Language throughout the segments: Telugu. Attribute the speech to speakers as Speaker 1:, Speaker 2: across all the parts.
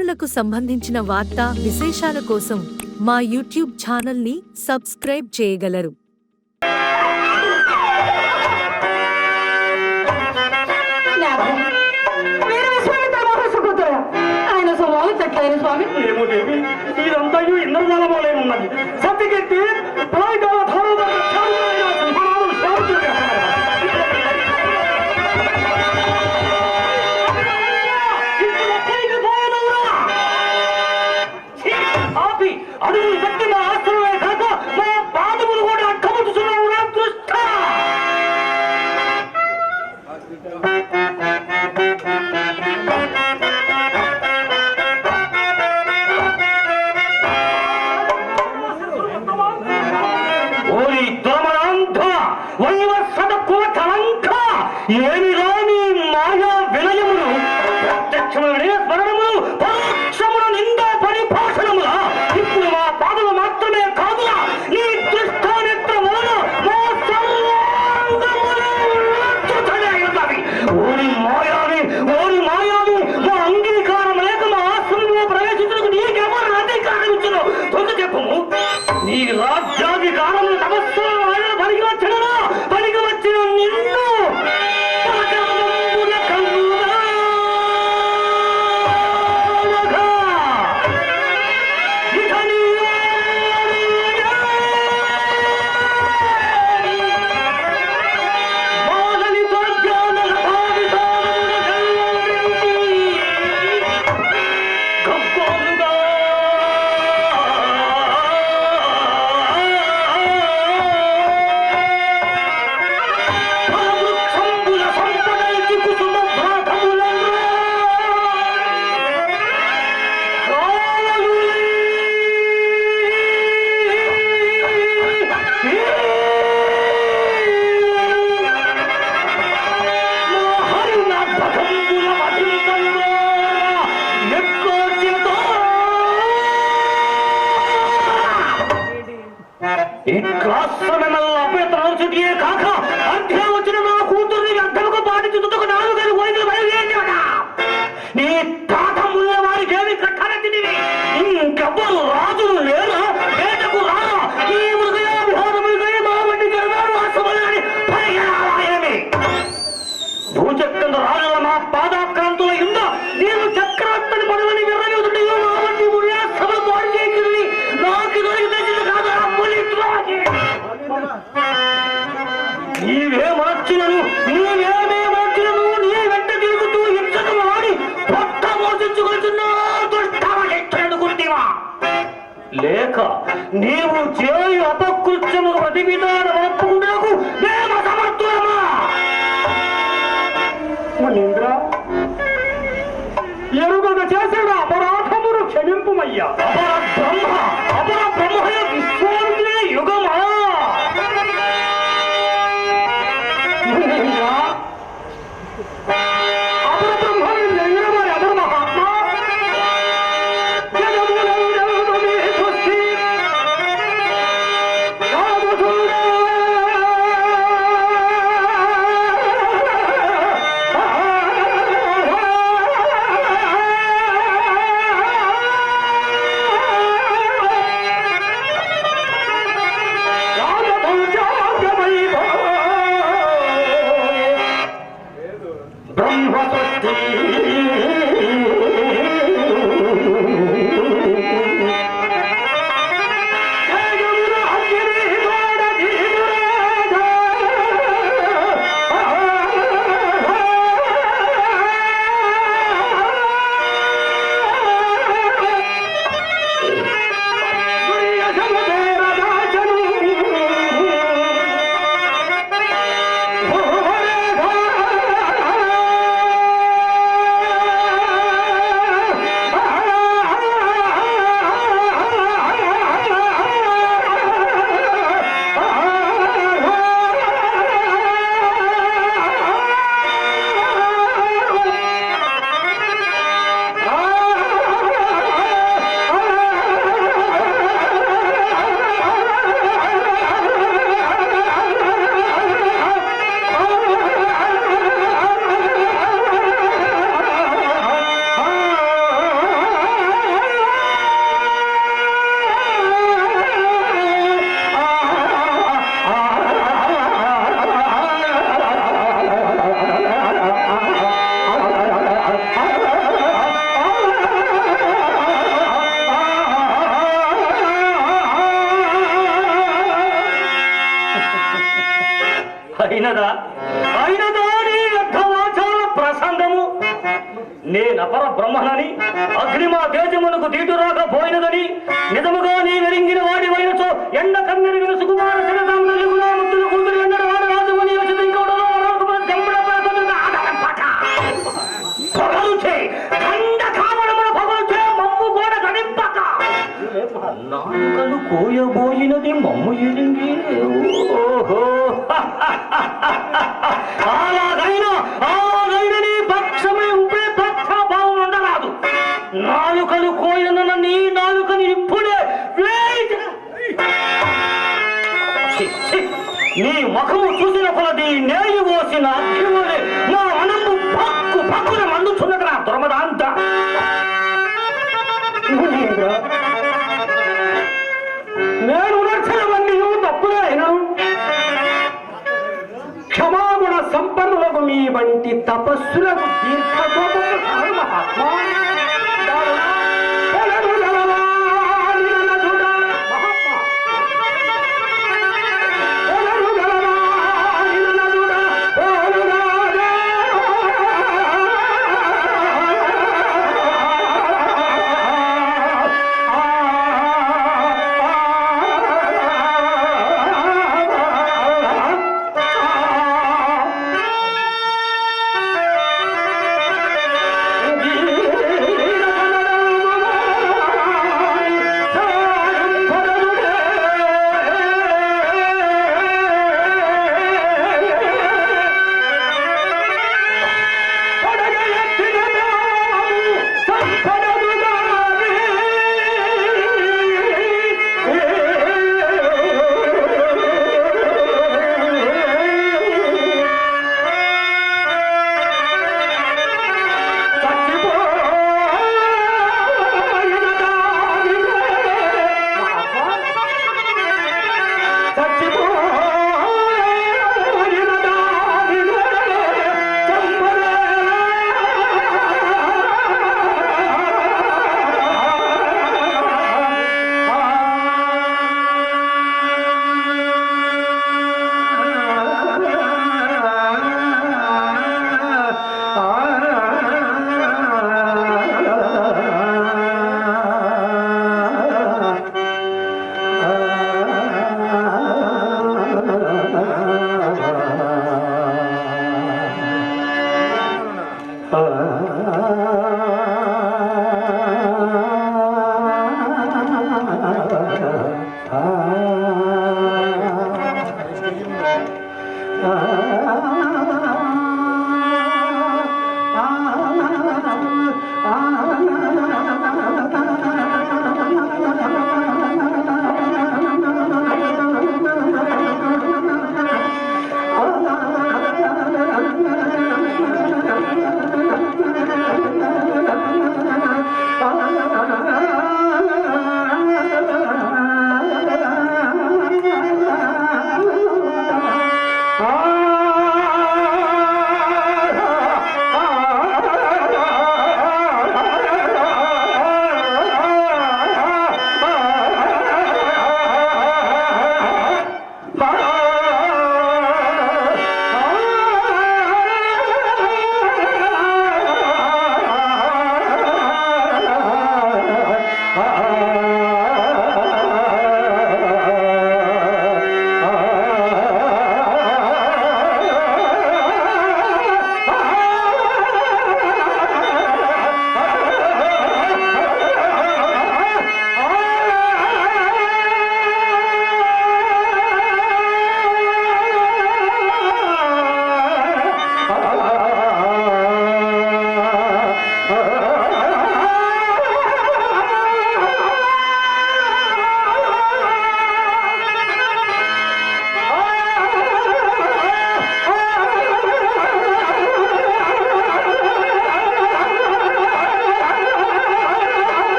Speaker 1: అధికారులకు సంబంధించిన వార్తా విశేషాల కోసం మా యూట్యూబ్ ఛానల్ని సబ్స్క్రైబ్ చేయగలరు.
Speaker 2: ఉన్నది. इन क्लास में मतलब अपने तरफ से दिए खाखा నీవే మార్చినను నీవే మార్చినను నీ వెంట తిరుగుతూ ఇచ్చను వాడి భక్త మోసించుకుంటున్నావా లేక నీవు చేయు అపకృత్యము ప్రతి విధానం ఒప్పుకుంటకు మేము సమర్థులమా? మనీంద్ర ఎరుగక చేసిన అపరాధమును క్షమింపుమయ్యా. అయినదా? అయినదా నీ యొక్క వాచాల ప్రసంగము? నేను అపర బ్రహ్మనని అగ్నిమా దేశమునకు తీటు రాకపోయినదని నిజముగా నీ వెరింగిన వాడి వైనచో ఎండ కన్నెరి వెనుసు కోయబోయినది మమ్ము ఎరింగి ఓహో
Speaker 3: 数量不行。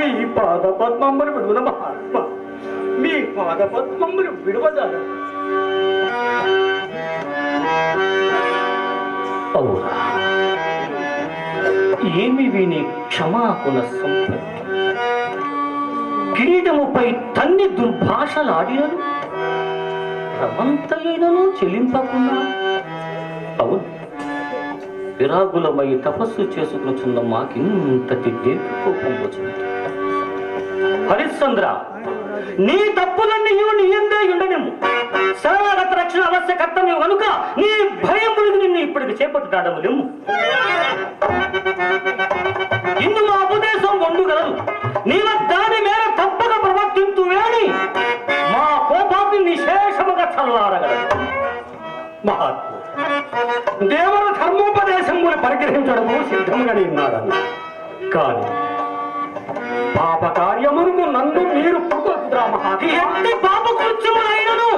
Speaker 3: మీ
Speaker 2: పాద పద్మమ్మను విడువన మహాత్మ. మీ పాద పద్మమ్మను విడువదాన అవునా? ఏమి విని క్షమాకుల సంపత్తి కిరీటముపై తన్ని దుర్భాషలాడినను? రమంతైనను చెలింపకున్నా? అవును. విరాగులమై తపస్సు చేసుకుంటున్న మాకింతటి దీర్ఘకోపం వచ్చింది. హరిశ్చంద్ర నీ తప్పులన్నీ నీ ఎందే ఉండనేము శరణాగత రక్షణ అవశ్య కనుక నీ భయముడికి నిన్ను ఇప్పటికి చేపట్టుతాడము లేము ఇನ್ನು మా ఉపదేశం వండుగలదు నీవ దాని మేర తప్పక ప్రవర్తింతు వేని మా కోపాన్ని నిశేషముగా చల్లారగలదు మహాత్మ దేవుడు కూడా పరిగ్రహించడము సిద్ధంగానే ఉన్నాడని. కానీ పాప కార్యమును నన్ను మీరు పుట్టుకురా ఎట్టి పాప కృత్యములైనను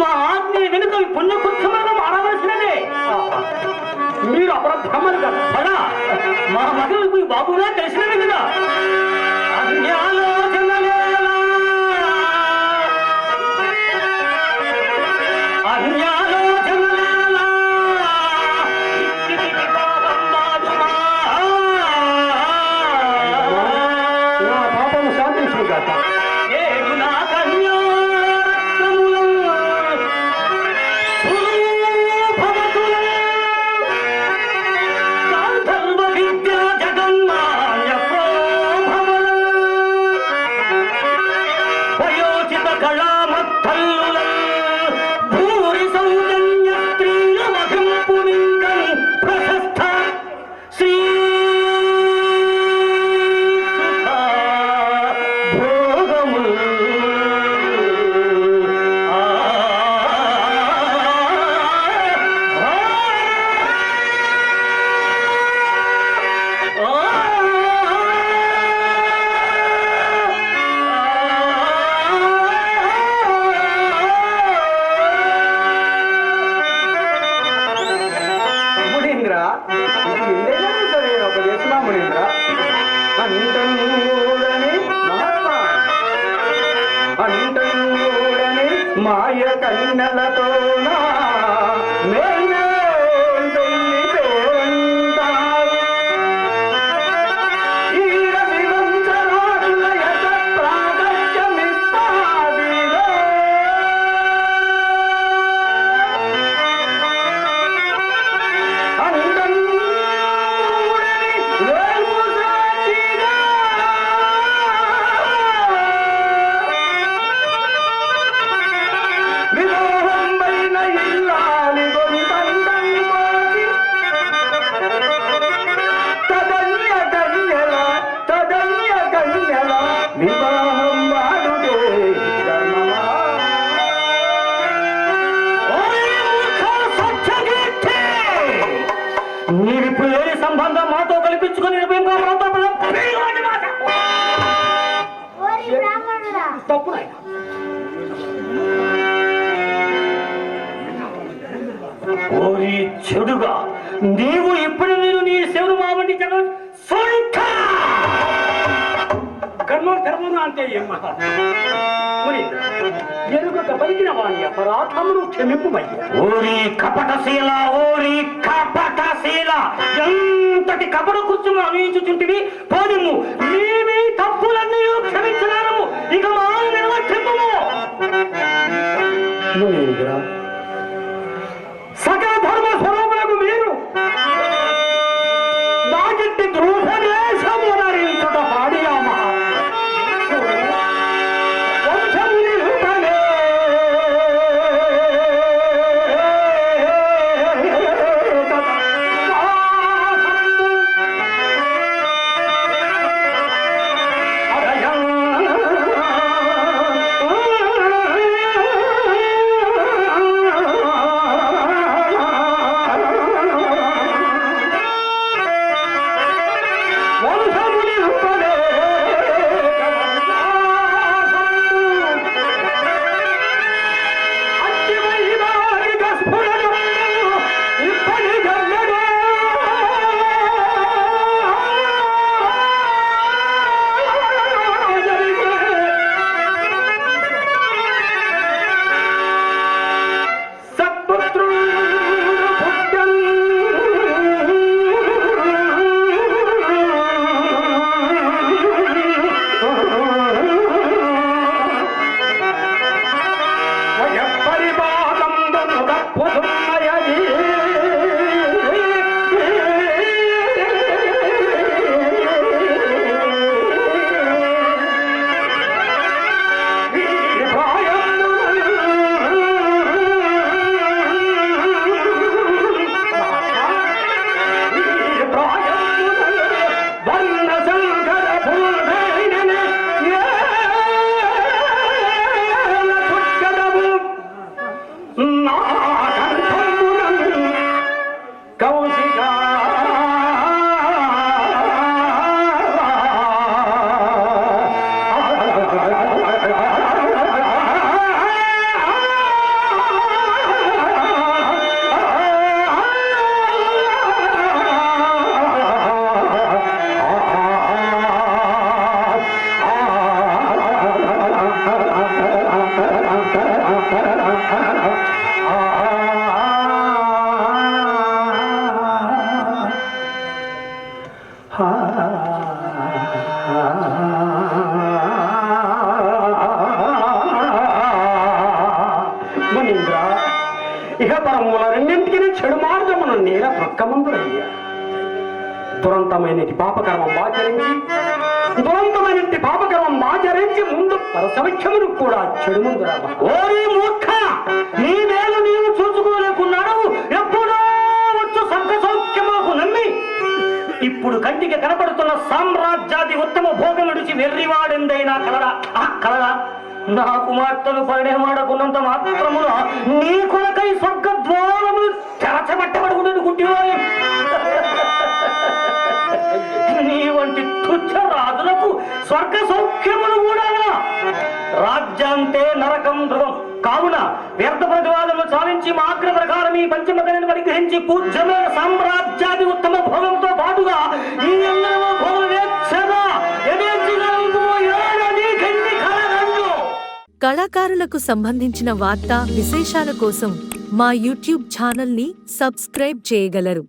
Speaker 2: మా ఆజ్ఞ వెనుక పుణ్య కృత్యములను మారవలసినదే. మీరు అపరభ్రమలు కదా. మా మగలకు బాబుగా తెలిసినవి కదా. అన్యాలోచనలేలా మాట.
Speaker 4: ఓరి
Speaker 2: తప్పు చెడుగా నీవు ఇప్పుడు నేను నీ శివుడు సొంత
Speaker 5: కర్మ ధర్మం అంటే ఏం మహా మునీంద్ర ఎరుగక పలికిన వాణి అపరాధమును క్షమింపుమయ్యా
Speaker 2: ఓరి కపటశీల ఓరి కపటశీల ఎంతటి కబడు కూర్చుని అనుయించుచుంటివి పోదిము నీవి తప్పులన్నీ క్షమించగలము ఇక మా నిర్వర్తింపము నువ్వు ఇక మనము రెండింటికి చెడు మార్గమును నేల ప్రక్కమందులయ్యా
Speaker 5: దురంతమైనటి పాపకర్మం ఆచరించి దురంతమైనటి పాపకర్మం ఆచరించి ముందు పరసమఖ్యమును కూడా చెడు ముందు
Speaker 2: ఓరి మూర్ఖ! నీ మేలు నీవు చూసుకోలేకున్నాడు ఎప్పుడో వచ్చు సంఘ సౌఖ్యములకు నమ్మి. ఇప్పుడు కంటికి కనపడుతున్న సామ్రాజ్యాది ఉత్తమ భోగం విడిచి వెర్రివాడెందైనా కలరా? ఆ, కలరా? నా కుమార్తెను పరిణయమాడకున్నంత మాత్రమున నీ కొలకై స్వర్గ ద్వారములు తెరచబట్టబడుకుంటుకుంటున్నాయి నీ వంటి తుచ్చ రాజులకు స్వర్గ సౌఖ్యములు కూడా రాజ్యాంతే నరకం ధ్రువం. కావున వ్యర్థ ప్రతివాదములు సాధించి మా ఆగ్ర ప్రకారం ఈ పంచమతని పరిగ్రహించి పూజ్యమైన సామ్రాజ్యాది ఉత్తమ భోగంతో పాటుగా ఈ
Speaker 1: కళాకారులకు సంబంధించిన వార్తా విశేషాల కోసం మా యూట్యూబ్ ఛానల్ని సబ్స్క్రైబ్ చేయగలరు.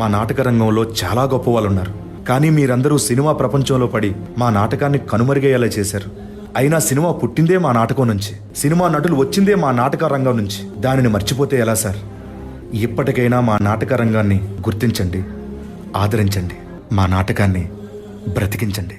Speaker 6: మా నాటక రంగంలో చాలా గొప్ప వాళ్ళు ఉన్నారు కానీ మీరందరూ సినిమా ప్రపంచంలో పడి మా నాటకాన్ని కనుమరుగయ్యేలా చేశారు. అయినా సినిమా పుట్టిందే మా నాటకం నుంచి. సినిమా నటులు వచ్చిందే మా నాటక రంగం నుంచి. దానిని మర్చిపోతే ఎలా సార్? ఇప్పటికైనా మా నాటక రంగాన్ని గుర్తించండి ఆదరించండి. మా నాటకాన్ని బ్రతికించండి.